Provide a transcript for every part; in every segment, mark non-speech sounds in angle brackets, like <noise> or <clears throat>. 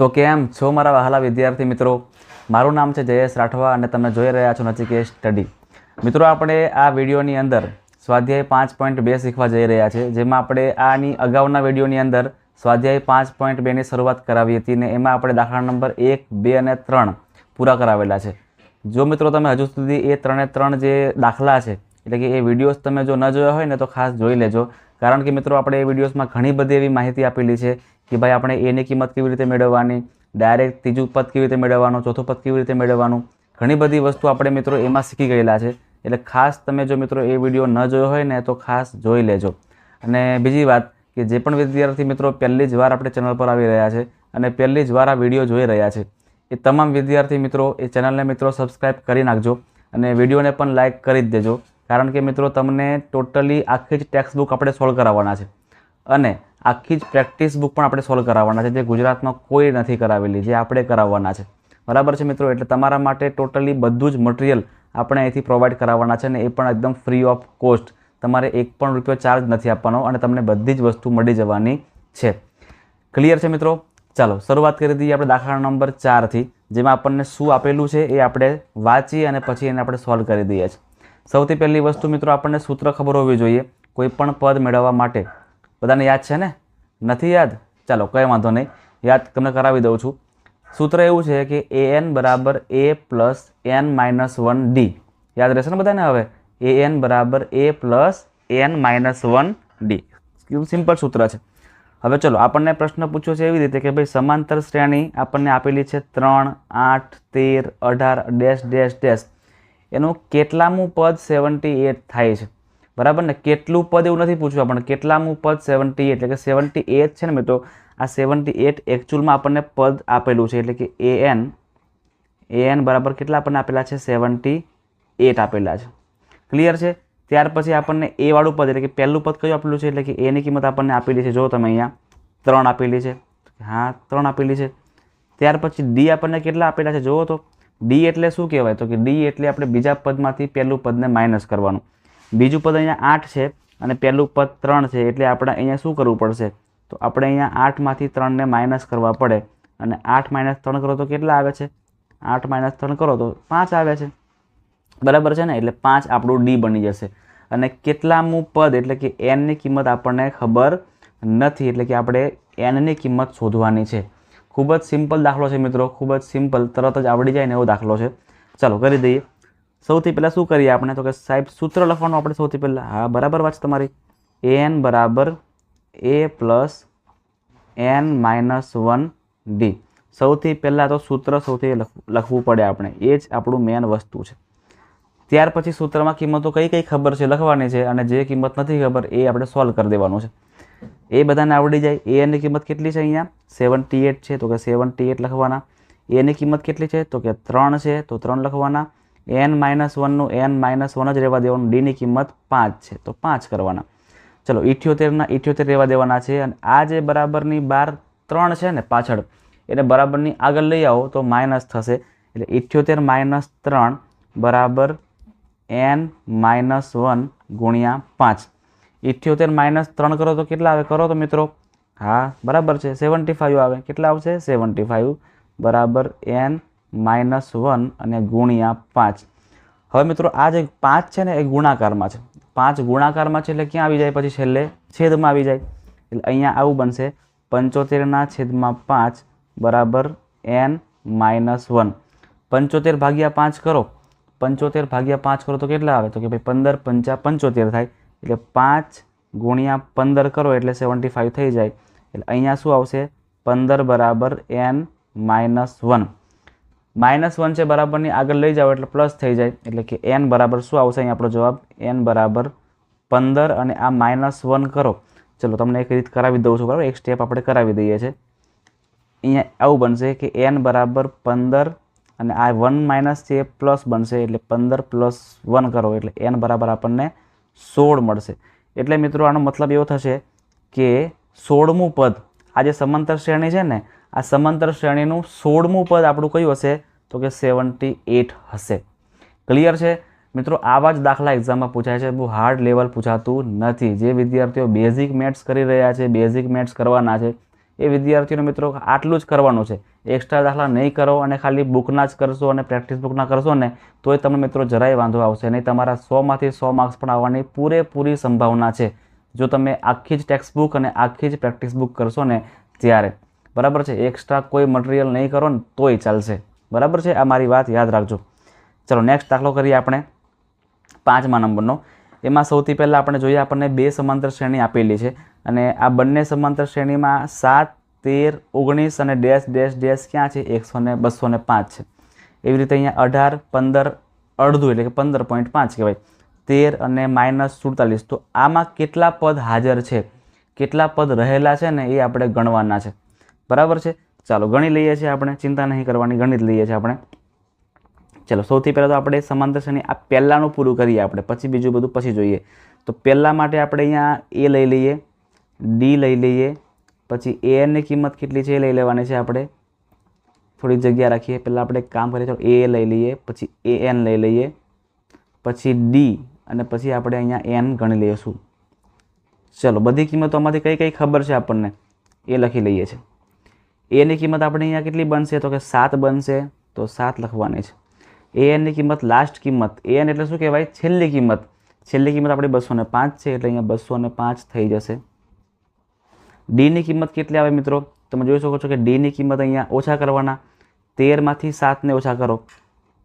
તો કેમ છો મારા વહાલા વિદ્યાર્થી મિત્રો? મારું નામ છે જયેશ રાઠવા અને તમે જોઈ રહ્યા છો નચિકેત સ્ટડી. મિત્રો, આપણે આ વિડીયોની અંદર સ્વાધ્યાય પાંચ પોઈન્ટ બે શીખવા જઈ રહ્યા છે, જેમાં આપણે આની અગાઉના વિડીયોની અંદર સ્વાધ્યાય પાંચ પોઈન્ટ બેની શરૂઆત કરાવી હતી ને એમાં આપણે દાખલા નંબર એક, બે અને ત્રણ પૂરા કરાવેલા છે. જો મિત્રો, તમે હજુ સુધી એ ત્રણે ત્રણ જે દાખલા છે, એટલે કે એ વિડીયોઝ તમે જો ન જોયા હોય ને તો ખાસ જોઈ લેજો. કારણ કે મિત્રો, આપણે એ વિડીયોઝમાં ઘણી બધી એવી માહિતી આપેલી છે કે ભાઈ આપણે એની કિંમત કેવી રીતે મેળવવાની? ડાયરેક્ટ ત્રીજું પદ કેવી રીતે મેળવવાનું? ચોથું પદ કેવી રીતે મેળવવાનું? ઘણી બધી વસ્તુ આપણે મિત્રો એમાં શીખી ગયેલા છે. એટલે ખાસ તમે જો મિત્રો એ વીડિયો ન જોયો હોય ને તો ખાસ જોઈ લેજો. અને બીજી વાત કે જે પણ વિદ્યાર્થી મિત્રો પહેલી જ વાર આપણે ચેનલ પર આવી રહ્યા છે અને પહેલી જ વાર આ વીડિયો જોઈ રહ્યા છે, એ તમામ વિદ્યાર્થી મિત્રો એ ચેનલને મિત્રો સબસ્ક્રાઈબ કરી નાખજો અને વિડીયોને પણ લાઇક કરી જ દેજો. કારણ કે મિત્રો તમને ટોટલી આખી જ ટેક્સ્ટ બુક આપણે સોલ્વ કરાવવાના છે. અને આખી જ પ્રેક્ટિસ બુક પણ આપણે સોલ્વ કરાવવાના છે, જે ગુજરાતમાં કોઈ નથી કરાવેલી, જે આપણે કરાવવાના છે. બરાબર છે મિત્રો? એટલે તમારા માટે ટોટલી બધું જ મટીરિયલ આપણે અહીંથી પ્રોવાઈડ કરાવવાના છે અને એ પણ એકદમ ફ્રી ઓફ કોસ્ટ. તમારે એક પણ રૂપિયો ચાર્જ નથી આપવાનો અને તમને બધી જ વસ્તુ મળી જવાની છે. ક્લિયર છે મિત્રો? ચાલો, શરૂઆત કરી દઈએ આપણે દાખલા નંબર ચારથી, જેમાં આપણને શું આપેલું છે એ આપણે વાંચી અને પછી એને આપણે સોલ્વ કરી દઈએ છીએ. સૌથી પહેલી વસ્તુ મિત્રો આપણને સૂત્ર ખબર હોવી જોઈએ. કોઈ પણ પદ મેળવવા માટે બધાને યાદ છે ને? નથી યાદ? ચાલો, કંઈ વાંધો નહીં. યાદ તમને કરાવી દઉં છું. સૂત્ર એવું છે કે એ એન બરાબર A plus N minus one D યાદ રહેશે ને બધાને હવે? એ એન બરાબર A plus N minus one D simple સૂત્ર છે. હવે ચલો, આપણને પ્રશ્ન પૂછ્યો છે એવી રીતે કે ભાઈ સમાંતર શ્રેણી આપણને આપેલી છે ત્રણ, આઠ, તેર, અઢાર, ડેશ ડેશ ડેશ. એનું કેટલામું પદ સેવન્ટી એટ થાય છે? બરાબર ને? કેટલું પદ એવું નથી પૂછ્યું આપણને કેટલામું પદ? સેવન્ટી એટલે કે સેવન્ટી એટ છે ને મિત્રો, આ સેવન્ટી એટ એકચ્યુઅલમાં આપણને પદ આપેલું છે. એટલે કે એ એન એ એન બરાબર કેટલા આપણને આપેલા છે? સેવન્ટી એટ આપેલા છે. ક્લિયર છે? ત્યાર પછી આપણને એ વાળું પદ, એટલે કે પહેલું પદ કયું આપેલું છે? એટલે કે એની કિંમત આપણને આપેલી છે. જો તમે અહીંયા ત્રણ આપેલી છે. હા, ત્રણ આપેલી છે. ત્યાર પછી ડી આપણને કેટલા આપેલા છે? જુઓ તો ડી એટલે શું કહેવાય? તો કે ડી એટલે આપણે બીજા પદમાંથી પહેલું પદને માઇનસ કરવાનું. બીજું પદ અહીંયા આઠ છે અને પહેલું પદ ત્રણ છે, એટલે આપણે અહીંયા શું કરવું પડશે? તો આપણે અહીંયા આઠમાંથી ત્રણને માઇનસ કરવા પડે. અને આઠ માઇનસ ત્રણ કરો તો કેટલા આવે છે? આઠ માઇનસ ત્રણ કરો તો પાંચ આવે છે. બરાબર છે ને? એટલે પાંચ આપણું ડી બની જશે. અને કેટલામું પદ એટલે કે એનની કિંમત આપણને ખબર નથી, એટલે કે આપણે એનની કિંમત શોધવાની છે. ખૂબ જ સિમ્પલ દાખલો છે મિત્રો. ખૂબ જ સિમ્પલ તરત જ આવડી જાય ને એવો દાખલો છે. ચાલો કરી દઈએ. સૌથી પહેલાં શું કરીએ આપણે? તો કે સાહેબ, સૂત્ર લખવાનું આપણે સૌથી પહેલાં. હા, બરાબર વાત છે તમારી. એન બરાબર A plus N minus one D. સૌથી પહેલાં તો સૂત્ર સૌથી લખવું પડે આપણે. એ જ આપણું મેન વસ્તુ છે. ત્યાર પછી સૂત્રમાં કિંમતો કઈ કઈ ખબર છે લખવાની છે અને જે કિંમત નથી ખબર એ આપણે સોલ્વ કરી દેવાનું છે. એ બધાને આવડી જાય. એની કિંમત કેટલી છે અહીંયા? સેવન્ટી એટ છે. તો કે સેવન્ટી એટ લખવાના. એની કિંમત કેટલી છે? તો કે ત્રણ છે. તો ત્રણ લખવાના. એન માઇનસ વનનું એન માઇનસ વન જ રહેવા દેવાનું. ડીની કિંમત પાંચ છે. તો પાંચ કરવાના. ચલો, ઇઠ્યોતેરના, ઇઠ્યોતેર રહેવા દેવાના છે. અને આ જે બરાબરની બાર ત્રણ છે ને પાછળ, એને બરાબરની આગળ લઈ આવો તો માઇનસ થશે. એટલે ઇઠ્યોતેર માઇનસ ત્રણ બરાબર એન માઇનસ વન ગુણ્યા પાંચ. ઇઠ્યોતેર માઇનસ ત્રણ કરો તો કેટલા આવે? કરો તો મિત્રો, હા, બરાબર છે. સેવન્ટી ફાઇવ આવે. કેટલા આવશે? સેવન્ટી ફાઇવ બરાબર એન માઇનસ વન અને ગુણ્યા પાંચ. હવે મિત્રો, આ જે પાંચ છે ને, એ ગુણાકારમાં છે. પાંચ ગુણાકારમાં છે એટલે ક્યાં આવી જાય? પછી છેલ્લે છેદમાં આવી જાય. એટલે અહીંયા આવું બનશે. પંચોતેરના છેદમાં પાંચ બરાબર એન માઇનસ વન. પંચોતેર ભાગ્યા પાંચ કરો. પંચોતેર ભાગ્યા પાંચ કરો તો કેટલા આવે? તો કે ભાઈ પંદર પંચા પંચોતેર થાય. એટલે પાંચ ગુણ્યા પંદર કરો એટલે સેવન્ટી ફાઇવ થઈ જાય. એટલે અહીંયા શું આવશે? પંદર બરાબર N minus one. Minus one છે બરાબરની આગળ લઈ જાઓ એટલે પ્લસ થઈ જાય. એટલે કે એન બરાબર શું આવશે અહીં આપણો જવાબ? એન બરાબર પંદર અને આ માઇનસ વન કરો. ચલો તમને એક રીત કરાવી દઉં છું, બરાબર? એક સ્ટેપ આપણે કરાવી દઈએ છીએ. અહીંયા આવું બનશે કે એન બરાબર પંદર અને આ વન માઇનસ છે એ પ્લસ બનશે, એટલે પંદર પ્લસ વન કરો, એટલે એન બરાબર આપણને સોળ મળશે. એટલે મિત્રો આનો મતલબ એવો થશે કે સોળમું પદ આ જે સમાંતર શ્રેણી છે ને આ સમાંતર શ્રેણીનું સોળમું પદ આપણું કયું હશે? તો કે સેવન્ટી એટ હશે. ક્લિયર છે? મિત્રો, આવા જ દાખલા એક્ઝામમાં પૂછાય છે. બહુ હાર્ડ લેવલ પૂછાતું નથી. જે વિદ્યાર્થીઓ બેઝિક મેથ્સ કરી રહ્યા છે બેઝિક મેથ્સ કરવાના છે, એ વિદ્યાર્થીઓને મિત્રો આટલું જ કરવાનું છે. એક્સ્ટ્રા દાખલા નહીં કરો અને ખાલી બુકના જ કરશો અને પ્રેક્ટિસ બુકના કરશો ને, તોય તમને મિત્રો જરાય વાંધો આવશે નહીં. તમારા સોમાંથી સો માર્ક્સ પણ આવવાની પૂરેપૂરી સંભાવના છે. જો તમે આખી જ ટેક્સ્ટ બુક અને આખી જ પ્રેક્ટિસ બુક કરશો ને, ત્યારે. બરાબર છે? એક્સ્ટ્રા કોઈ મટીરિયલ નહીં કરો ને તોય ચાલશે. બરાબર છે? આ મારી વાત યાદ રાખજો. ચલો નેક્સ્ટ દાખલો કરીએ આપણે પાંચમા નંબરનો. એમાં સૌથી પહેલાં આપણે જોઈએ આપણને બે સમાંતર શ્રેણી આપેલી છે અને આ બંને સમાંતર શ્રેણીમાં સાત, તેર, ઓગણીસ અને ડેશ ડેશ ડેશ ક્યાં છે? એકસો ને, બસો ને પાંચ છે. એવી રીતે અહીંયા અઢાર, પંદર, અડધું એટલે કે પંદર પોઈન્ટ પાંચ કહેવાય. તેર અને માઇનસ સુડતાલીસ. તો આમાં કેટલા પદ હાજર છે? કેટલા પદ રહેલા છે ને એ આપણે ગણવાના છે. બરાબર છે? ચાલો, ગણી લઈએ છીએ આપણે. ચિંતા નહીં કરવાની ગણિત લઈએ છીએ આપણે. ચલો, સૌથી પહેલાં તો આપણે સમાંતર શ્રેણી આ પહેલાંનું પૂરું કરીએ આપણે. પછી બીજું બધું પછી જોઈએ. તો પહેલાં માટે આપણે અહીંયા એ લઈ લઈએ ડી લઈ લઈએ, પછી એ એનની કિંમત કેટલી છે એ લઈ લેવાની છે આપણે. થોડી જગ્યા રાખીએ. પહેલાં આપણે કામ કરીએ તો એ લઈ લઈએ, પછી એ એન લઈ લઈએ, પછી ડી અને પછી આપણે અહીંયા એન ગણી લઈશું. ચલો, બધી કિંમતોમાંથી કઈ કઈ ખબર છે આપણને? એ લખી લઈએ છીએ. એની કિંમત આપણે અહીંયા કેટલી બનશે? તો કે સાત બનશે, તો સાત લખવાની છે. એએનની કિંમત લાસ્ટ કિંમત. એએન એન એટલે શું કહેવાય? છેલ્લી કિંમત. છેલ્લી કિંમત આપણી બસો પાંચ છે, એટલે અહીંયા બસો પાંચ થઈ જશે. ડીની કિંમત કેટલી આવે મિત્રો? તમે જોઈ શકો છો કે ડીની કિંમત અહીંયા ઓછા કરવાના. તેરમાંથી સાતને ઓછા કરો.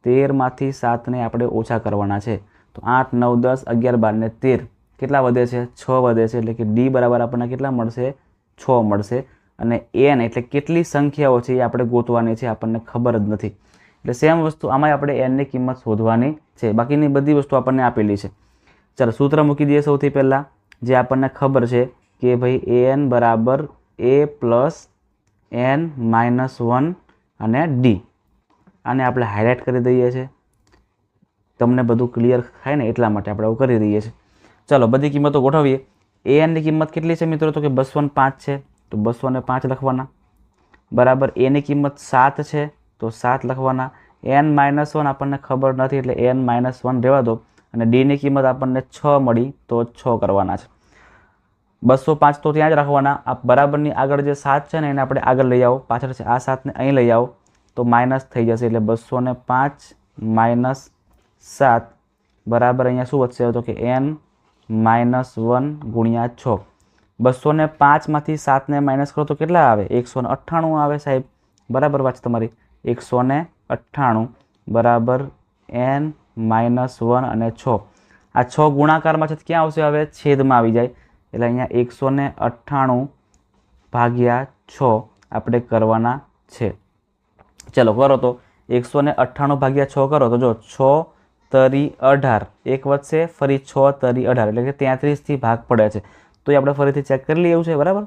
તેરમાંથી સાતને આપણે ઓછા કરવાના છે. તો આઠ, નવ, દસ, અગિયાર, બાર ને તેર. કેટલા વધે છે? છ વધે છે. એટલે કે ડી બરાબર આપણને કેટલા મળશે? છ મળશે. અને એન એટલે કેટલી સંખ્યાઓ છે એ આપણે ગોતવાની છે આપણને ખબર જ નથી. એટલે સેમ વસ્તુ આમાંય આપણે એનની કિંમત શોધવાની છે. બાકીની બધી વસ્તુ આપણને આપેલી છે. ચાલો સૂત્ર મૂકી દઈએ સૌથી પહેલાં. જે આપણને ખબર છે કે ભાઈ એન બરાબર A plus N minus one અને ડી આને આપણે હાઇલાઇટ કરી દઈએ છીએ તમને બધું ક્લિયર થાય ને એટલા માટે આપણે આવું કરી દઈએ છીએ ચાલો બધી કિંમતો ગોઠવીએ. એનની કિંમત કેટલી છે મિત્રો? તો કે બસો પાંચ છે. તો બસો ને પાંચ લખવાના. બરાબર એની કિંમત સાત છે, તો સાત લખવાના. એન માઇનસ વન આપણને ખબર નથી, એટલે એન માઇનસ વન રહેવા દો. અને ડીની કિંમત આપણને છ મળી, તો છ કરવાના છે. બસો પાંચ તો ત્યાં જ રાખવાના. આ બરાબરની આગળ જે સાત છે ને, એને આપણે આગળ લઈ આવો. પાછળ છે આ સાતને અહીં લઈ આવો. તો માઇનસ થઈ જશે, એટલે બસો ને પાંચ માઇનસ સાત. બરાબર, અહીંયા શું વધશે? તો કે એન માઇનસ વન ગુણ્યા છ. બસો ને પાંચમાંથી સાતને માઇનસ કરો તો કેટલા આવે? એકસો ને અઠ્ઠાણું આવે સાહેબ. બરાબર વાત છે તમારી. એકસો ને અઠ્ઠાણું બરાબર એન માઇનસ વન અને છ. આ છ ગુણાકારમાં છે ક્યાં આવશે હવે? છેદમાં આવી જાય. એટલે અહીંયા એકસો ને અઠ્ઠાણું ભાગ્યા છ આપણે કરવાના છે. ચલો કરો તો. એકસો ને અઠ્ઠાણું ભાગ્યા છ કરો તો જો છ તરી અઢાર. એક વધશે, ફરી છ તરી અઢાર. એટલે કે તેત્રીસથી ભાગ પડે છે. તો એ આપણે ફરીથી ચેક કરી લઈએ એવું છે, બરાબર?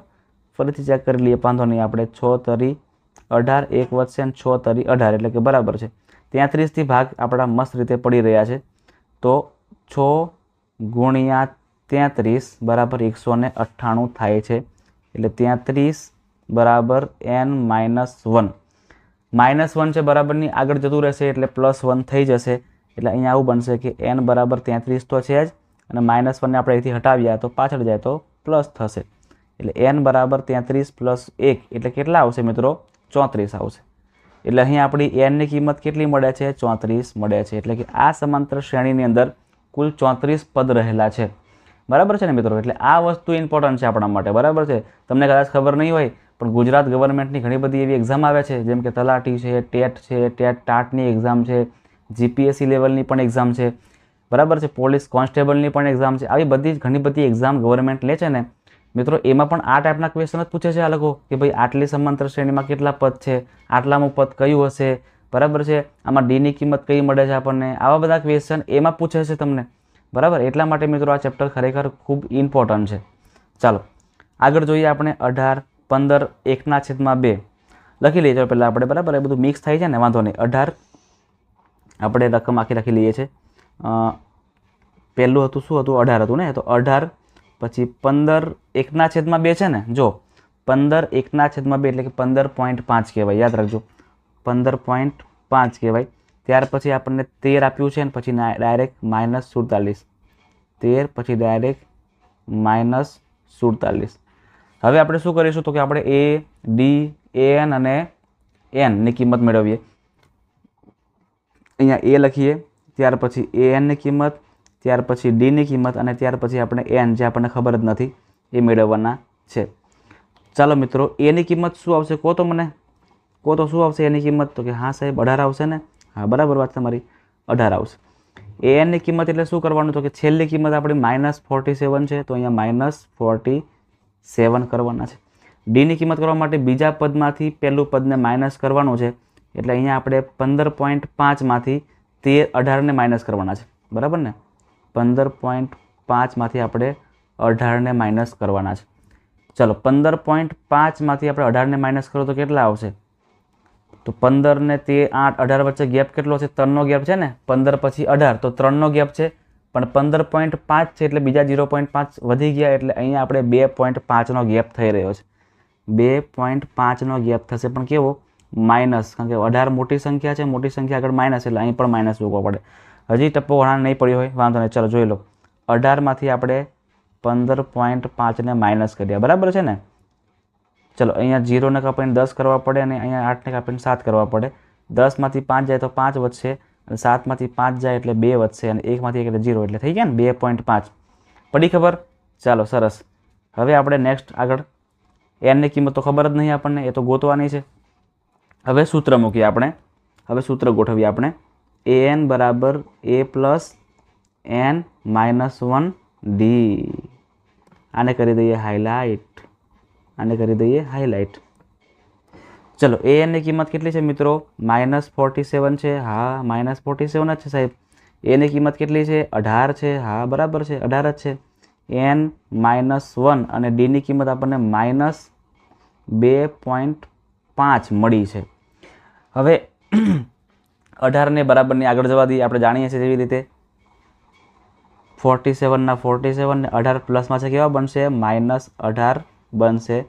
ફરીથી ચેક કરી લઈએ, વાંધો નહીં, આપણે છ તરી અઢાર, એક વધશે અને છ તરી અઢાર, એટલે કે બરાબર છે. તેત્રીસથી ભાગ આપણા મસ્ત રીતે પડી રહ્યા છે. તો છ ગુણ્યા તેત્રીસ બરાબર એકસો ને અઠ્ઠાણું થાય છે. એટલે તેત્રીસ બરાબર N minus one. Minus one છે બરાબરની આગળ જતું રહેશે, એટલે પ્લસ વન થઈ જશે. એટલે અહીંયા આવું બનશે કે એન બરાબર તેત્રીસ તો છે જ. અને માઇનસ વનને આપણે અહીંથી હટાવીએ તો પાછળ જાય તો પ્લસ થશે. એટલે એન બરાબર તેત્રીસ પ્લસ એક, એટલે કેટલા આવશે મિત્રો? ચોત્રીસ આવશે. એટલે અહીં આપણી એનની કિંમત કેટલી મળે છે? ચોત્રીસ મળે છે. એટલે કે આ સમાંતર શ્રેણીની અંદર કુલ ચોત્રીસ પદ રહેલા છે. બરાબર છે ને મિત્રો? એટલે આ વસ્તુ ઇમ્પોર્ટન્ટ છે આપણા માટે. બરાબર છે? તમને કદાચ ખબર નહીં હોય, પણ ગુજરાત ગવર્મેન્ટની ઘણી બધી એવી એક્ઝામ આવે છે. જેમ કે તલાટી છે, ટેટ છે, ટેટ ટાટની એક્ઝામ છે જીપીએસસી લેવલની પણ એક્ઝામ છે. બરાબર છે? પોલીસ કોન્સ્ટેબલની પણ એક્ઝામ છે. આવી બધી ઘણી બધી એક્ઝામ ગવર્મેન્ટ લે છે ને, મિત્રો, એમાં પણ આ ટાઈપના ક્વેશ્ચન જ પૂછે છે આ લોકો, કે ભાઈ, આટલી સમાંતર શ્રેણીમાં કેટલા પદ છે? આટલામાં પદ કયું હશે? બરાબર છે? આમાં ડીની કિંમત કઈ મળે છે આપણને? આવા બધા ક્વેશ્ચન એમાં પૂછે છે તમને. બરાબર? એટલા માટે, મિત્રો, આ ચેપ્ટર ખરેખર ખૂબ ઇમ્પોર્ટન્ટ છે. ચાલો, આગળ જોઈએ આપણે અઢાર, પંદર, એકના છેદમાં બે. લખી લઈએ. છીએ પહેલાં આપણે બરાબર એ બધું મિક્સ થાય છે ને, વાંધો નહીં. અઢાર, આપણે રકમ આખી લખી લઈએ છીએ. પહેલું હતું શું હતું? અઢાર હતું ને? તો અઢાર, પછી પંદર એકના છેદમાં બે છે ને? જો, પંદર એકના છેદમાં બે એટલે કે પંદર પોઈન્ટ પાંચ કહેવાય. યાદ રાખજો. પંદર પોઈન્ટ પાંચ કહેવાય. ત્યાર પછી આપણને તેર આપ્યું છે ને, પછી ડાયરેક્ટ માઇનસ સુડતાલીસ. તેર, પછી ડાયરેક્ટ માઇનસ સુડતાલીસ. હવે આપણે શું કરીશું? તો કે આપણે એ ડી એન અને એનની કિંમત મેળવીએ. અહીંયા એ લખીએ. ત્યાર પછી એ એનની કિંમત, ત્યાર પછી ડીની કિંમત અને ત્યાર પછી આપણે એન જે આપણને ખબર જ નથી, એ મેળવવાના છે. ચાલો મિત્રો એની કિંમત શું આવશે કહો તો મને? કહો તો શું આવશે એની કિંમત? તો કે હા સાહેબ, અઢાર આવશે ને? હા, બરાબર વાત તમારી, અઢાર આવશે. એ એનની કિંમત એટલે શું કરવાનું? તો કે છેલ્લી કિંમત આપણી માઇનસ ફોર્ટી સેવન છે, તો અહીંયા માઇનસ ફોર્ટી સેવન કરવાના છે. ડીની કિંમત કરવા માટે બીજા પદમાંથી પહેલું પદને માઇનસ કરવાનું છે, એટલે અહીંયા આપણે પંદર પોઈન્ટ પાંચમાંથી તેર અઢારને માઇનસ કરવાના છે. બરાબર ને? પંદર પોઈન્ટ પાંચમાંથી આપણે અઢારને માઇનસ કરવાના છે. ચલો, પંદર પોઈન્ટ પાંચમાંથી આપણે અઢારને માઇનસ કરો તો કેટલા આવશે? તો પંદર ને તે આઠ, અઢાર વચ્ચે ગેપ કેટલો છે? ત્રણનો ગેપ છે ને? પંદર પછી અઢાર, તો ત્રણનો ગેપ છે. પણ પંદર પોઈન્ટ પાંચ છે એટલે બીજા ઝીરો પોઈન્ટ પાંચ વધી ગયા એટલે અહીંયા આપણે બે પોઈન્ટ પાંચનો ગેપ થઈ રહ્યો છે. બે પોઈન્ટ પાંચનો ગેપ થશે. પણ કેવો? માઇનસ, કારણ કે અઢાર મોટી સંખ્યા છે, મોટી સંખ્યા આગળ માઇનસ, એટલે અહીં પણ માઇનસ મૂકવો પડે. હજી ટપ્પો વળાંક નહીં પડ્યો હોય, વાંધો નહીં, ચલો જોઈ લો. અઢારમાંથી આપણે પંદર પોઈન્ટ પાંચને માઇનસ કર્યા બરાબર છે ને? ચલો, અહીંયા જીરોને કાપીને દસ કરવા પડે અને અહીંયા આઠને કાપીને સાત કરવા પડે. દસમાંથી પાંચ જાય તો પાંચ વધશે, અને સાતમાંથી પાંચ જાય એટલે બે વધશે, અને એકમાંથી એક એટલે જીરો, એટલે થઈ ગયા ને બે પોઈન્ટ પાંચ. પડી ખબર? ચાલો, સરસ. હવે આપણે નેક્સ્ટ આગળ. એનની કિંમત તો ખબર જ નહીં આપણને, એ તો ગોતવાની છે. હવે સૂત્ર મૂકીએ આપણે. હવે સૂત્ર ગોઠવીએ આપણે. એ એન બરાબર A plus N minus one D આને કરી દઈએ હાઇલાઇટ આને કરી દઈએ હાઇલાઇટ ચલો એ એનની કિંમત કેટલી છે મિત્રો? માઇનસ ફોર્ટી સેવન છે. હા માઇનસ ફોર્ટી સેવન જ છે સાહેબ. એની કિંમત કેટલી છે? અઢાર છે. હા, બરાબર છે. અઢાર જ છે. એન માઇનસ વન અને ડીની કિંમત આપણને માઇનસ બે પોઈન્ટ પાંચ મળી છે. હવે <clears throat> અઢારને બરાબરની આગળ જવા દઈએ, આપણે જાણીએ છીએ એવી રીતે. ફોર્ટી સેવનના ફોર્ટી સેવનને અઢાર પ્લસમાં છે, કેવા બનશે? માઇનસ અઢાર બનશે.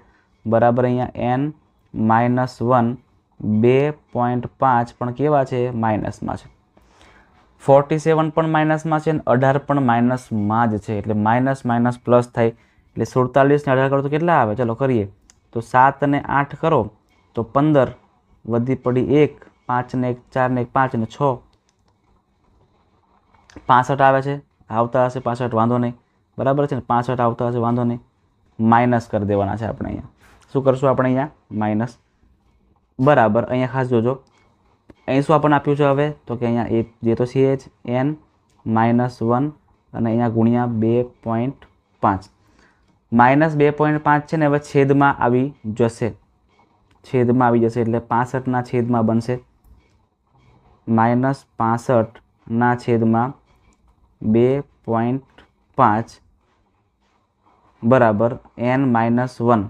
બરાબર અહીંયા એન માઇનસ વન, બે પોઈન્ટ પાંચ પણ કેવા છે? માઇનસમાં છે. ફોર્ટી સેવન પણ માઇનસમાં છે અને અઢાર પણ માઇનસમાં જ છે, એટલે માઇનસ માઇનસ પ્લસ થાય. એટલે સુડતાલીસને અઢાર કરો તો કેટલા આવે? ચલો કરીએ. તો સાત અને આઠ કરો, તો પંદર. વધી પડી એક પાંચને એક ચારને એક, પાંચ ને છ. પાસઠ આવે છે, આવતા હશે પાસઠ, વાંધો નહીં. બરાબર છે ને? પાસઠ આવતા હશે, વાંધો નહીં. માઇનસ કરી દેવાના છે આપણે અહીંયા. શું કરશું આપણે અહીંયા? માઇનસ. બરાબર, અહીંયા ખાસ જોજો. અહીં શું આપણને આપ્યું છે હવે? તો કે અહીંયા એ જે તો છે જ એન, માઇનસ વન અને અહીંયા ગુણ્યા બે પોઈન્ટ પાંચ. માઇનસ બે પોઈન્ટ પાંચ છે ને, હવે છેદમાં આવી જશે. છેદમાં આવી જશે એટલે પાસઠના છેદમાં બનશે. માઇનસ પાસઠના છેદમાં બે પોઈન્ટ પાંચ બરાબર N minus one.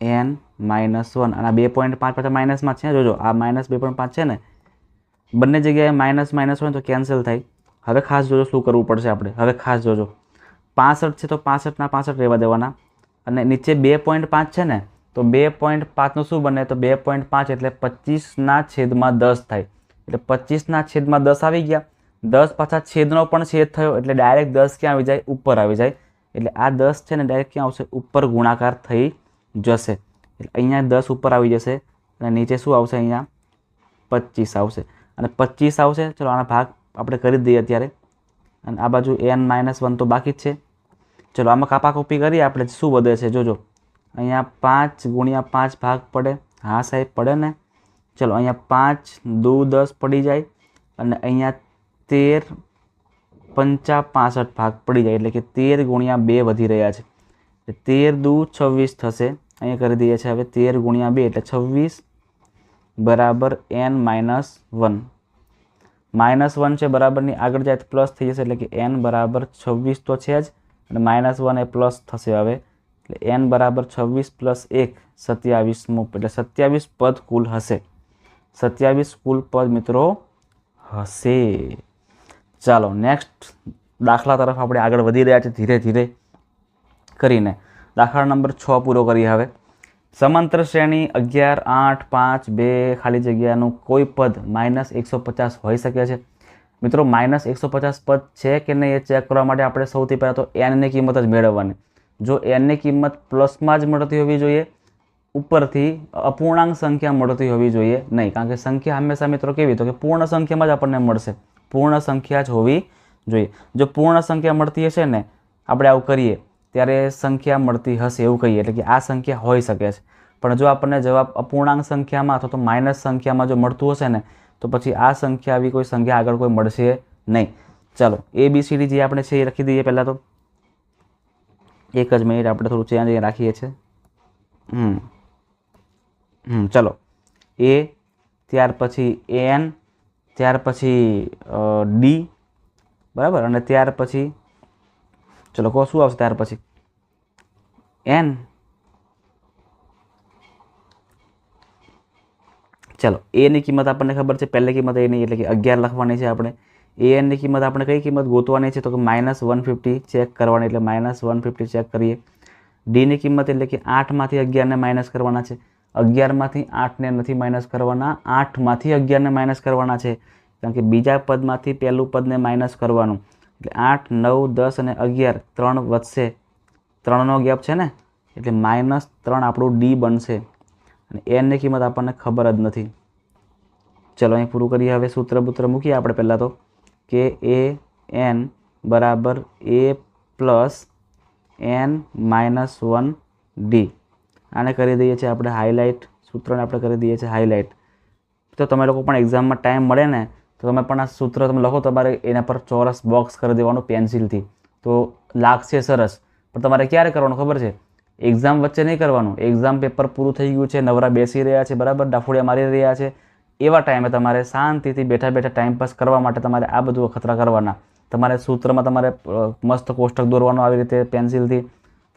N minus one. અને બે પોઈન્ટ પાંચ પાછા માઇનસમાં છે. જોજો, આ માઇનસ બે પોઈન્ટ પાંચ છે ને, બંને જગ્યાએ માઇનસ માઇનસ હોય તો કેન્સલ થાય. હવે ખાસ જોજો શું કરવું પડશે આપણે. હવે ખાસ જોજો. પાસઠ છે તો પાસઠના પાસઠ રહેવા દેવાના. અને નીચે બે પોઈન્ટ પાંચ છે ને તો બે પોઈન્ટ પાંચનું શું બને? તો બે પોઈન્ટ પાંચ એટલે પચીસના છેદમાં દસ થાય. એટલે પચીસના છેદમાં દસ આવી ગયા. દસ પાછા છેદનો પણ છેદ થયો એટલે ડાયરેક્ટ દસ ક્યાં આવી જાય? ઉપર આવી જાય. એટલે આ દસ છે ને ડાયરેક્ટ ક્યાં આવશે? ઉપર ગુણાકાર થઈ જશે. એટલે અહીંયા દસ ઉપર આવી જશે અને નીચે શું આવશે? અહીંયા પચીસ આવશે. અને પચીસ આવશે. ચલો આના ભાગ આપણે કરી દઈએ અત્યારે. અને આ બાજુ એન માઇનસ વન તો બાકી જ છે. ચલો આમાં કાપા કોપી કરીએ. આપણે શું વધે છે? જોજો. અહીંયા પાંચ ગુણ્યા પાંચ ભાગ પડે. હા, સાહેબ, પડે ને? ચલો, અહીંયા પાંચ દુ દસ પડી જાય અને અહીંયા તેર પંચા પાસઠ ભાગ પડી જાય એટલે કે તેર ગુણ્યા બે વધી રહ્યા છે. તેર દુ છવ્વીસ થશે. અહીંયા કરી દઈએ છીએ હવે તેર ગુણ્યા બે એટલે છવ્વીસ બરાબર N minus one. Minus one છે બરાબરની આગળ જાય તો પ્લસ થઈ જશે એટલે કે એન બરાબર છવ્વીસ તો છે જ. અને માઇનસ વન એ પ્લસ થશે હવે. એટલે એન બરાબર છવ્વીસ પ્લસ એક સત્યાવીસમું એટલે સત્યાવીસ પદ કુલ હશે. સત્યાવીસ કુલ પદ મિત્રો હશે. ચાલો નેક્સ્ટ દાખલા તરફ આપણે આગળ વધી રહ્યા છીએ ધીરે ધીરે કરીને. દાખલા નંબર છ પૂરો કરીએ હવે. સમાંતર શ્રેણી અગિયાર, આઠ, પાંચ, બે ખાલી જગ્યાનું કોઈ પદ માઇનસ એકસો પચાસ હોઈ શકે છે. મિત્રો, માઇનસ એકસો પચાસ પદ છે કે નહીં એ ચેક કરવા માટે આપણે સૌથી પહેલાં તો એનની કિંમત જ મેળવવાની. જો એનની કિંમત પ્લસમાં જ મળતી હોવી જોઈએ, ઉપરથી અપૂર્ણાંક સંખ્યા મળતી હોવી જોઈએ નહીં. કારણ કે સંખ્યા હંમેશા મિત્રો કેવી, તો કે પૂર્ણ સંખ્યામાં જ આપણને મળશે. પૂર્ણ સંખ્યા જ હોવી જોઈએ. જો પૂર્ણ સંખ્યા મળતી હશે ને, આપણે આવું કરીએ, ત્યારે સંખ્યા મળતી હશે એવું કહીએ, એટલે કે આ સંખ્યા હોઈ શકે છે. પણ જો આપણને જવાબ અપૂર્ણાંક સંખ્યામાં અથવા તો માઇનસ સંખ્યામાં જો મળતું હશે ને, તો પછી આ સંખ્યા આવી કોઈ સંખ્યા આગળ કોઈ મળશે નહીં. ચાલો એ બી સી ડી જે આપણે છે એ લખી દઈએ પહેલાં તો. એક જ મિનિટ આપણે થોડું ચેન્જ રાખીએ છીએ. હમ. હમ, ચલો. એ ત્યાર પછી એન ત્યાર પછી ડી બરાબર? અને ત્યાર પછી, ચલો કહો શું આવશે? ત્યાર પછી એન ચલો એની કિંમત આપણને ખબર છે. પહેલી કિંમત એની એટલે કે અગિયાર લખવાની છે આપણે. એ એનની કિંમત આપણે કઈ કિંમત ગોતવાની છે? તો કે માઇનસ વન ફિફ્ટી ચેક કરવાની, એટલે માઇનસ વન ફિફ્ટી ચેક કરીએ. ડીની કિંમત એટલે કે આઠમાંથી અગિયારને માઇનસ કરવાના છે. અગિયારમાંથી આઠને નથી માઇનસ કરવાના આઠમાંથી અગિયારને માઇનસ કરવાના છે. કારણ કે બીજા પદમાંથી પહેલું પદને માઇનસ કરવાનું. એટલે આઠ, નવ, દસ અને અગિયાર ત્રણ વધશે. ત્રણનો ગેપ છે ને? એટલે માઇનસ ત્રણ આપણું ડી બનશે. અને એનની કિંમત આપણને ખબર જ નથી. ચલો અહીં પૂરું કરીએ હવે સૂત્ર બૂત્ર મૂકીએ આપણે પહેલાં તો. કે એ એન બરાબર A plus N minus one D. આને કરી દઈએ છીએ આપણે હાઇલાઇટ સૂત્રને આપણે કરી દઈએ છીએ હાઇલાઇટ. તો તમે લોકો પણ એક્ઝામમાં ટાઈમ મળે ને, તો તમે પણ આ સૂત્ર તમે લખો, તમારે એના પર ચોરસ બોક્સ કરી દેવાનું પેન્સિલથી. તો લાગશે સરસ. પણ તમારે ક્યારે કરવાનું ખબર છે? એક્ઝામ વચ્ચે નહીં કરવાનું. એક્ઝામ પેપર પૂરું થઈ ગયું છે, નવરા બેસી રહ્યા છે, બરાબર? ડાફોડિયા મારી રહ્યા છે. એવા ટાઈમે તમારે શાંતિથી બેઠા બેઠા ટાઈમપાસ કરવા માટે તમારે આ બધું અખતરા કરવાના તમારે સૂત્રમાં તમારે મસ્ત કોષ્ટક દોરવાનું આવી રીતે, પેન્સિલથી.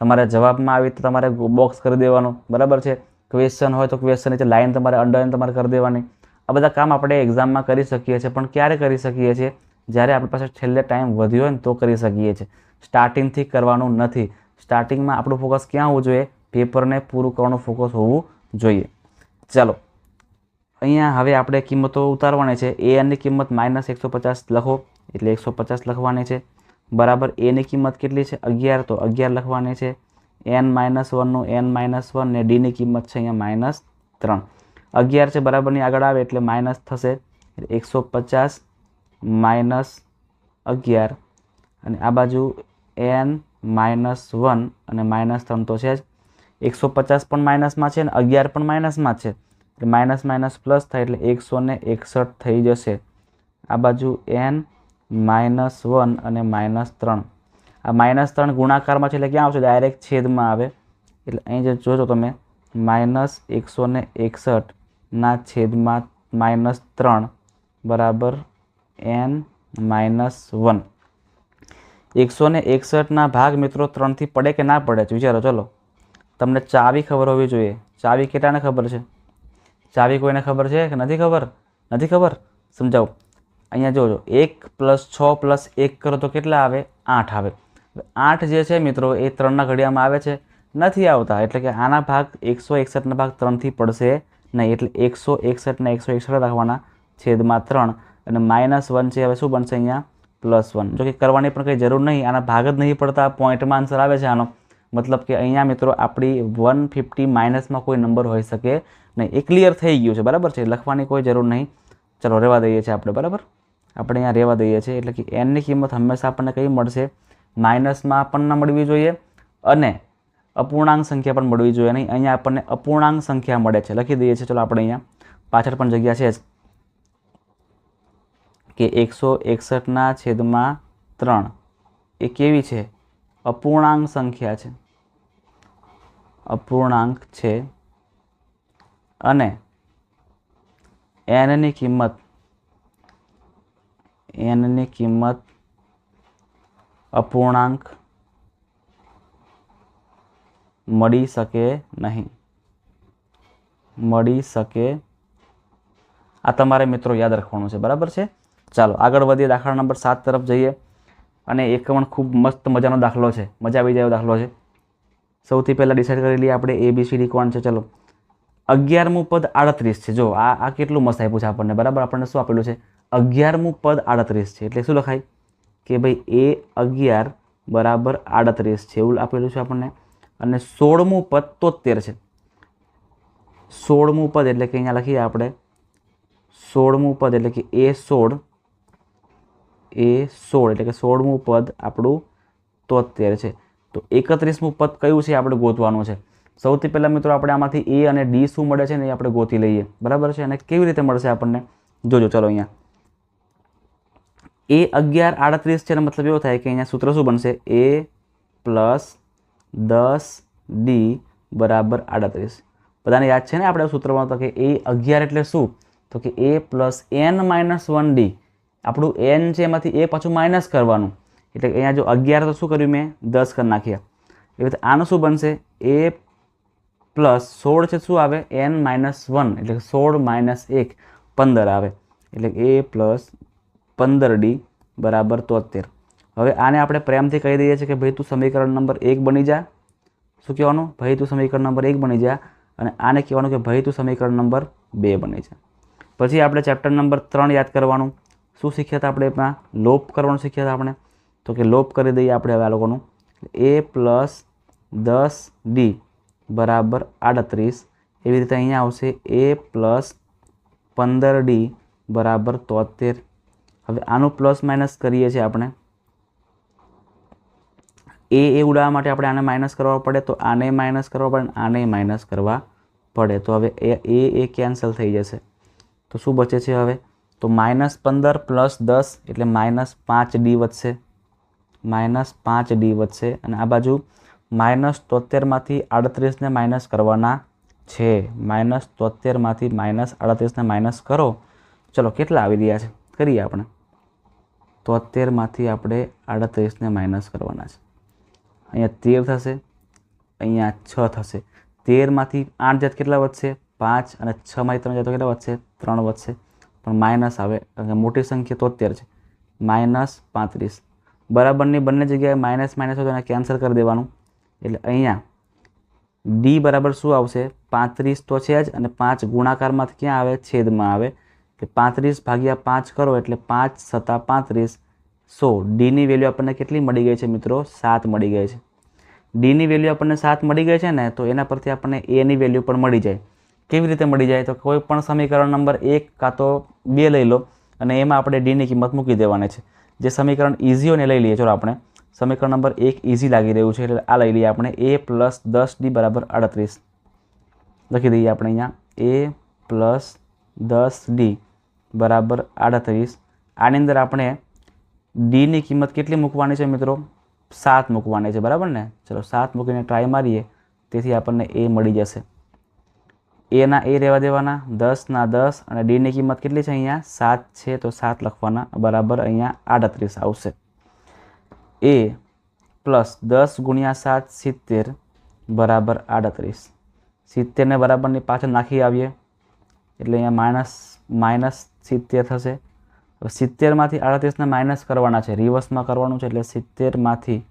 તમારે જવાબમાં આવી રીતે તમારે બોક્સ કરી દેવાનું. બરાબર છે? ક્વેશ્ચન હોય તો ક્વેશ્ચન નીચે લાઈન તમારે અંડરલાઈન તમારે કરી દેવાની. આ બધા કામ આપણે એક્ઝામમાં કરી શકીએ છીએ, પણ ક્યારે કરી શકીએ છીએ? જ્યારે આપણી પાસે છેલ્લે ટાઈમ વધ્યો હોય ને તો કરી શકીએ છીએ. સ્ટાર્ટિંગથી કરવાનું નથી. સ્ટાર્ટિંગમાં આપણું ફોકસ ક્યાં હોવું જોઈએ? પેપરને પૂરું કરવાનું ફોકસ હોવું જોઈએ. ચાલો. અહીંયા હવે આપણે કિંમતો ઉતારવાની છે. એ એનની કિંમત માઇનસ એકસો પચાસ લખો, એટલે એકસો પચાસ લખવાની છે. બરાબર એની કિંમત કેટલી છે? અગિયાર, તો અગિયાર લખવાની છે. એન માઇનસ વનનું એન માઇનસ વન ને ડીની કિંમત છે અહીંયા માઇનસ ત્રણ. અગિયાર છે, બરાબરની આગળ આવે એટલે માઇનસ થશે. એકસો પચાસ માઇનસ અગિયાર. અને આ બાજુ એન માઇનસ વન અને માઇનસ ત્રણ તો છે જ. એકસો પચાસ પણ માઇનસમાં છે અને અગિયાર પણ માઇનસમાં છે. માઇનસ માઇનસ પ્લસ થાય એટલે એકસો ને એકસઠ થઈ જશે. આ બાજુ એન માઇનસ વન અને માઇનસ ત્રણ. આ માઇનસ ત્રણ ગુણાકારમાં છે એટલે ક્યાં આવશે? ડાયરેક્ટ છેદમાં આવે. એટલે અહીં જે જોજો તમે, માઇનસ એકસો ને એકસઠના છેદમાં માઇનસ ત્રણ બરાબર એન માઇનસ વન. એકસો ને એકસઠના ભાગ મિત્રો ત્રણથી પડે કે ના પડે? વિચારો, ચલો. તમને ચાવી ખબર હોવી જોઈએ. ચાવી કેટલાને ખબર છે? ચાવી કોઈને ખબર છે કે નથી ખબર? નથી ખબર? સમજાવો. અહીંયા જોજો, એક પ્લસ છ પ્લસ એક કરો તો કેટલા આવે? આઠ આવે. આઠ જે છે મિત્રો, એ ત્રણના ઘડિયામાં આવે છે. નથી આવતા, એટલે કે આના ભાગ એકસો એકસઠના ભાગ ત્રણથી પડશે નહીં, એટલે એકસો એકસઠને એકસો એકસઠ રાખવાના છેદમાં ત્રણ અને માઇનસ વન છે, હવે શું બનશે અહીંયા? Plus one. જો કે કરવાની પણ કંઈ જરૂર નહીં, આના ભાગ જ નહીં પડતા પોઈન્ટમાં આન્સર આવે છે આનો. મતલબ કે અહીંયા મિત્રો, આપણી વન ફિફ્ટી માઇનસમાં કોઈ નંબર હોઈ શકે નહીં, એ ક્લિયર થઈ ગયું છે, બરાબર છે? લખવાની કોઈ જરૂર નહીં. ચલો, રહેવા દઈએ છીએ આપણે, બરાબર? આપણે અહીંયા રહેવા દઈએ છીએ, એટલે કે એનની કિંમત હંમેશા આપણને કઈ મળશે? માઇનસમાં આપણને મળવી જોઈએ અને અપૂર્ણાંક સંખ્યા પણ મળવી જોઈએ નહીં. અહીંયા આપણને અપૂર્ણાંક સંખ્યા મળે છે. લખી દઈએ છીએ, ચલો આપણે અહીંયા પાછળ પણ જગ્યા છે જ. કે એકસો એકસઠના છેદમાં ત્રણ, એ કેવી છે? અપૂર્ણાંક સંખ્યા છે. અપૂર્ણાંક છે અને એનની કિંમત એનની કિંમત અપૂર્ણાંક મળી શકે નહીં. મળી શકે. આ તમારે મિત્રો યાદ રાખવાનું છે, બરાબર છે? ચાલો, આગળ વધીએ, દાખલા નંબર સાત તરફ જઈએ. અને એક પણ ખૂબ મસ્ત મજાનો દાખલો છે, મજા આવી જાય દાખલો છે. સૌથી પહેલાં ડિસાઇડ કરી લઈએ આપણે એ બી સી ડી કોણ છે, ચલો. અગિયારમું પદ આડત્રીસ છે. જો આ આ કેટલું મસ્ત આપ્યું છે આપણને. બરાબર આપણને શું આપેલું છે? અગિયારમું પદ આડત્રીસ છે. એટલે શું લખાય? કે ભાઈ એ અગિયાર બરાબર આડત્રીસ છે. એવું આપેલું છે આપણને. અને સોળમું પદ તોતેર છે. સોળમું પદ એટલે કે અહીંયા લખીએ આપણે. સોળમું પદ એટલે કે એ સોળ. એ સોળ એટલે કે સોળમું પદ આપણું તોતેર છે. તો એકત્રીસમું પદ કયું છે? આપણે ગોતવાનું છે. સૌથી પહેલાં મિત્રો આપણે આમાંથી એ અને ડી શું મળે છે ને એ આપણે ગોતી લઈએ. બરાબર છે? અને કેવી રીતે મળશે આપણને? જોજો, ચલો અહીંયા. એ અગિયાર આડત્રીસ છે મતલબ એવો થાય કે અહીંયા સૂત્ર શું બનશે? એ પ્લસ દસ ડી બરાબર આડત્રીસ. બધાને યાદ છે ને આપણે સૂત્રમાં તો કે એ અગિયાર એટલે શું? તો કે A plus N minus one D આપણું એન છે એમાંથી એ પાછું માઇનસ કરવાનું. એટલે અહીંયા જો અગિયાર તો શું કર્યું મેં? દસ કરી નાખ્યા. એવી રીતે આનું શું બનશે? એ પ્લસ સોળ છે શું આવે? એન માઇનસ વન, એટલે સોળ માઇનસ એક પંદર આવે. એટલે એ પ્લસ પંદર ડી બરાબર તોતેર. હવે આને આપણે પ્રેમથી કહી દઈએ છીએ કે ભાઈ તું સમીકરણ નંબર એક બની જા. શું કહેવાનું? ભાઈ તું સમીકરણ નંબર એક બની જા અને આને કહેવાનું કે ભાઈ તું સમીકરણ નંબર બે બની જા. પછી આપણે ચેપ્ટર નંબર ત્રણ યાદ કરવાનું. શું શીખ્યા હતા આપણે એમાં? લોપ કરવાનું શીખ્યા હતા આપણે? તો કે લોપ કરી દઈએ આપણે હવે આ લોકોનું. એ પ્લસ દસ ડી. બરાબર આડત્રીસ. એવી રીતે અહીંયા આવશે એ પ્લસ પંદર ડી બરાબર તોતેર. હવે આનું પ્લસ માઇનસ કરીએ છીએ આપણે. એ એ ઉડાવવા માટે આપણે આને માઇનસ કરવા પડે તો આને માઇનસ કરવા પડે આને માઇનસ કરવા પડે. તો હવે એ એ એ કેન્સલ થઈ જશે. તો શું બચે છે હવે? તો માઇનસ પંદર પ્લસ દસ એટલે માઇનસ પાંચ ડી વધશે. માઇનસ પાંચ ડી વધશે. અને આ બાજુ માઇનસ તોતેરમાંથી આડત્રીસને માઇનસ કરવાના છે. માઇનસ તોતેરમાંથી માઇનસ આડત્રીસને માઇનસ કરો. ચલો, કેટલા આવી રહ્યા છે? કરીએ આપણે. તોતેરમાંથી આપણે આડત્રીસને માઇનસ કરવાના છે. અહીંયા તેર થશે, અહીંયા છ થશે. તેરમાંથી આઠ જાત કેટલા વધશે? પાંચ અને છમાંથી ત્રણ જાતો કેટલા વધશે? ત્રણ વધશે. પણ માઇનસ આવે, કારણ કે મોટી સંખ્યા તોતેર છે. માઇનસ પાંત્રીસ. બરાબરની બંને જગ્યાએ માઇનસ માઇનસ હોય તો એને કેન્સલ કરી દેવાનું. એટલે અહીંયા ડી બરાબર શું આવશે? પાંત્રીસ તો છે જ અને પાંચ ગુણાકારમાંથી ક્યાં આવે? છેદમાં આવે. કે પાંત્રીસ ભાગ્યા પાંચ કરો એટલે પાંચ સત્તા પાંત્રીસ. સો ડીની વેલ્યુ આપણને કેટલી મળી ગઈ છે મિત્રો? સાત મળી ગઈ છે. ડીની વેલ્યુ આપણને સાત મળી ગઈ છે ને, તો એના પરથી આપણને એની વેલ્યુ પણ મળી જાય. કેવી રીતે મળી જાય? તો કોઈ પણ સમીકરણ નંબર એક કાં તો બે લઈ લો અને એમાં આપણે ડીની કિંમત મૂકી દેવાની છે. જે સમીકરણ ઇઝી હોય લઈ લઈએ. ચલો આપણે. સમીકરણ નંબર એક ઇઝી લાગી રહ્યું છે એટલે આ લઈ લઈએ આપણે એ પ્લસ દસ ડી બરાબર આડત્રીસ. લખી દઈએ આપણે અહીંયા એ પ્લસ દસ ડી બરાબર આડત્રીસ. આની અંદર આપણે ડીની કિંમત કેટલી મૂકવાની છે મિત્રો? સાત મૂકવાની છે, બરાબર ને? ચલો સાત મૂકીને ટ્રાય મારીએ, તેથી આપણને એ મળી જશે. એના એ રહેવા દેવાના દસના દસ અને ડીની કિંમત કેટલી છે અહીંયા? સાત છે, તો સાત લખવાના બરાબર અહીંયા આડત્રીસ આવશે. એ પ્લસ દસ ગુણ્યા સાત સિત્તેર બરાબર આડત્રીસ. સિત્તેરને બરાબરની પાછળ નાખી આવીએ. એટલે અહીંયા માઇનસ માઇનસ સિત્તેર થશે. સિત્તેરમાંથી આડત્રીસને માઇનસ કરવાના છે. રિવર્સમાં કરવાનું છે એટલે સિત્તેરમાંથી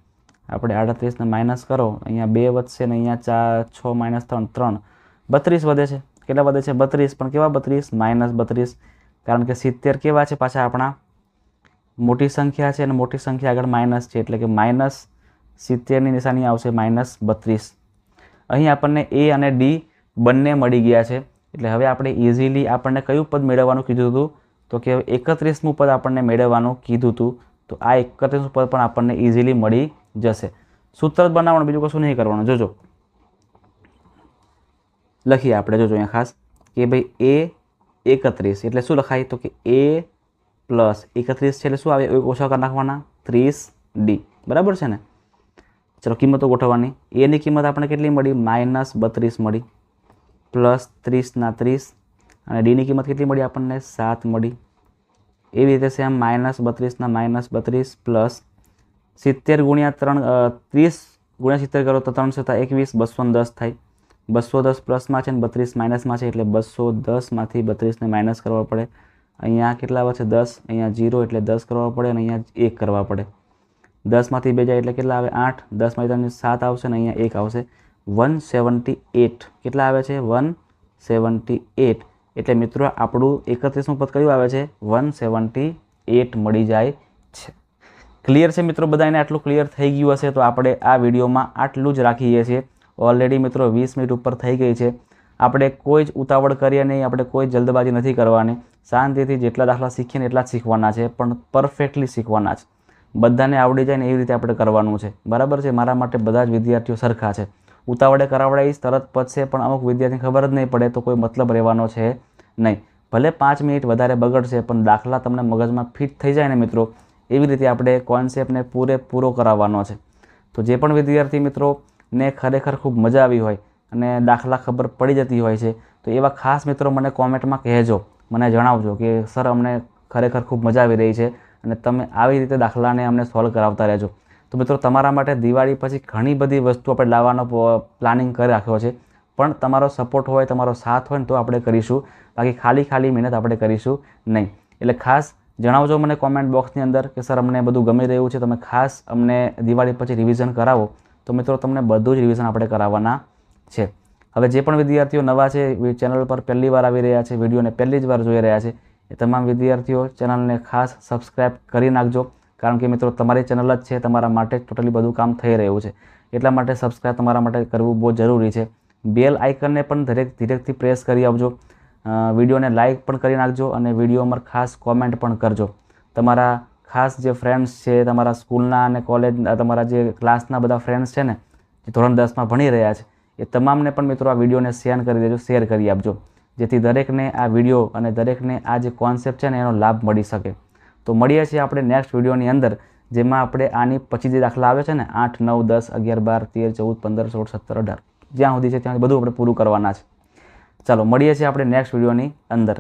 આપણે આડત્રીસને માઇનસ કરો. અહીંયા બે વધશે ને અહીંયા ચાર, છ, માઇનસ ત્રણ ત્રણ. બત્રીસ વધે છે. કેટલા વધે છે? બત્રીસ. પણ કેવા બત્રીસ? માઇનસ બત્રીસ. કારણ કે સિત્તેર કેવા છે પાછા આપણા? મોટી સંખ્યા છે અને મોટી સંખ્યા આગળ માઇનસ છે, એટલે કે માઇનસ સિત્તેરની નિશાની આવશે માઇનસ બત્રીસ. અહીં આપણને એ અને ડી બંને મળી ગયા છે. એટલે હવે આપણે ઇઝીલી આપણને કયું પદ મેળવવાનું કીધું હતું? તો કે એકત્રીસમું પદ આપણને મેળવવાનું કીધું હતું. તો આ એકત્રીસમું પદ પણ આપણને ઇઝીલી મળી જશે. સૂત્ર જ બનાવવાનું, બીજું કશું નહીં કરવાનું. જોજો. લખીએ આપણે, જોજો અહીંયા ખાસ. કે ભાઈ એ એકત્રીસ. એટલે શું લખાય? તો કે એ પ્લસ એકત્રીસ છે એટલે શું આવે? ઓછા કરી નાખવાના. ત્રીસ ડી બરાબર છે ને? ચલો કિંમતો ગોઠવવાની. એની કિંમત આપણે કેટલી મળી? માઇનસ બત્રીસ મળી. પ્લસ ત્રીસના ત્રીસ. અને ડીની કિંમત કેટલી મળી? આપણને સાત મળી. એવી રીતે સેમ માઇનસ બત્રીસના માઇનસ બત્રીસ પ્લસ સિત્તેર ગુણ્યા ત્રણ ત્રીસ ગુણ્યા સિત્તેર કરો તો ત્રણ સત્તા એકવીસ, બસો દસ થાય. બસો દસ પ્લસમાં છે ને બત્રીસ માઇનસમાં છે એટલે બસો દસમાંથી બત્રીસને માઇનસ કરવા પડે. અહીંયા કેટલા આવે છે? દસ. અહીંયા જીરો એટલે દસ કરવા પડે અને અહીંયા એક કરવા પડે. દસમાંથી બે જાય એટલે કેટલા આવે? આઠ. દસમાંથી તમને સાત આવશે અને અહીંયા એક આવશે. One seventy eight. કેટલા આવે છે? One seventy eight. એટલે મિત્રો, આપણું એકત્રીસમું પદ કયું આવે છે? વન સેવન્ટી એટ મળી જાય છે. ક્લિયર છે મિત્રો? બધાને આટલું ક્લિયર થઈ ગયું હશે તો આપણે આ વિડીયોમાં આટલું જ રાખીએ છીએ. ઓલરેડી મિત્રો, વીસ મિનિટ ઉપર થઈ ગઈ છે. આપણે કોઈ જ ઉતાવળ કરીએ નહીં. આપણે કોઈ જલ્દબાજી નથી કરવાની. શાંતિથી જેટલા દાખલા શીખીએ એટલા શીખવાના છે, પણ પરફેક્ટલી શીખવાના છે. બધાને આવડી જાય ને એવી રીતે આપણે કરવાનું છે. બરાબર છે? મારા માટે બધા જ વિદ્યાર્થીઓ સરખા છે. ઉતાવળે કરાવડાવીશ તરત પચશે પણ અમુક વિદ્યાર્થીને ખબર જ નહીં પડે તો કોઈ મતલબ રહેવાનો છે નહીં. ભલે પાંચ મિનિટ વધારે બગડશે, પણ દાખલા તમને મગજમાં ફિટ થઈ જાય ને મિત્રો, એવી રીતે આપણે કોન્સેપ્ટને પૂરેપૂરો કરાવવાનો છે. તો જે પણ વિદ્યાર્થી મિત્રો ને ખરેખર ખૂબ મજા આવી હોય અને દાખલા ખબર પડી જતી હોય છે, તો એવા ખાસ મિત્રો મને કોમેન્ટમાં કહેજો. મને જણાવજો કે સર, અમને ખરેખર ખૂબ મજા આવી રહી છે અને તમે આવી રીતે દાખલાને અમને સોલ્વ કરાવતા રહેજો. તો મિત્રો, તમારા માટે દિવાળી પછી ઘણી બધી વસ્તુ આપણે લાવવાનો પ્લાનિંગ કરી રાખ્યો છે. પણ તમારો સપોર્ટ હોય, તમારો સાથ હોય ને તો આપણે કરીશું. બાકી ખાલી ખાલી મહેનત આપણે કરીશું નહીં. એટલે ખાસ જણાવજો મને કોમેન્ટ બોક્સની અંદર કે સર, અમને બધું ગમી રહ્યું છે. તમે ખાસ અમને દિવાળી પછી રિવિઝન કરાવો. તો મિત્રો, તમને બધું જ રિવિઝન આપણે કરાવવાના છે. હવે જે પણ વિદ્યાર્થીઓ નવા છે ચેનલ પર પહેલી વાર આવી રહ્યા છે, વિડીયોને પહેલી જ વાર જોઈ રહ્યા છે, એ તમામ વિદ્યાર્થીઓ ચેનલને ખાસ સબસ્ક્રાઈબ કરી નાખજો. કારણ કે મિત્રો, તમારી ચેનલ જ છે, તમારા માટે ટોટલી બધું કામ થઈ રહ્યું છે. એટલા માટે સબસ્ક્રાઈબ તમારા માટે કરવું બહુ જરૂરી છે. બેલ આઇકનને પણ દરેક ધીરેકથી પ્રેસ કરી આપજો. વિડીયોને લાઇક પણ કરી નાખજો અને વિડીયોમાં ખાસ કોમેન્ટ પણ કરજો. તમારા ખાસ જે ફ્રેન્ડ્સ છે, તમારા સ્કૂલના અને કોલેજ તમારા જે ક્લાસના બધા ફ્રેન્ડ્સ છે ને જે ધોરણ દસમાં ભણી રહ્યા છે. એ તમામને પણ મિત્રો આ વિડીયોને શેર કરી દેજો, શેર કરી આપજો, જેથી દરેકને આ વીડિયો અને દરેકને આ જે કોન્સેપ્ટ છે ને, એનો લાભ મળી શકે. તો મળીએ છીએ આપણે નેક્સ્ટ વિડીયોની અંદર, જેમાં આપણે આની પછી જે દાખલા આવે છે ને, આઠ, નવ, દસ, અગિયાર, બાર, તેર, ચૌદ, પંદર, સોળ, સત્તર, અઢાર. જ્યાં સુધી છે ત્યાં બધું આપણે પૂરું કરવાના છે. ચાલો, મળીએ છીએ આપણે નેક્સ્ટ વિડીયોની અંદર.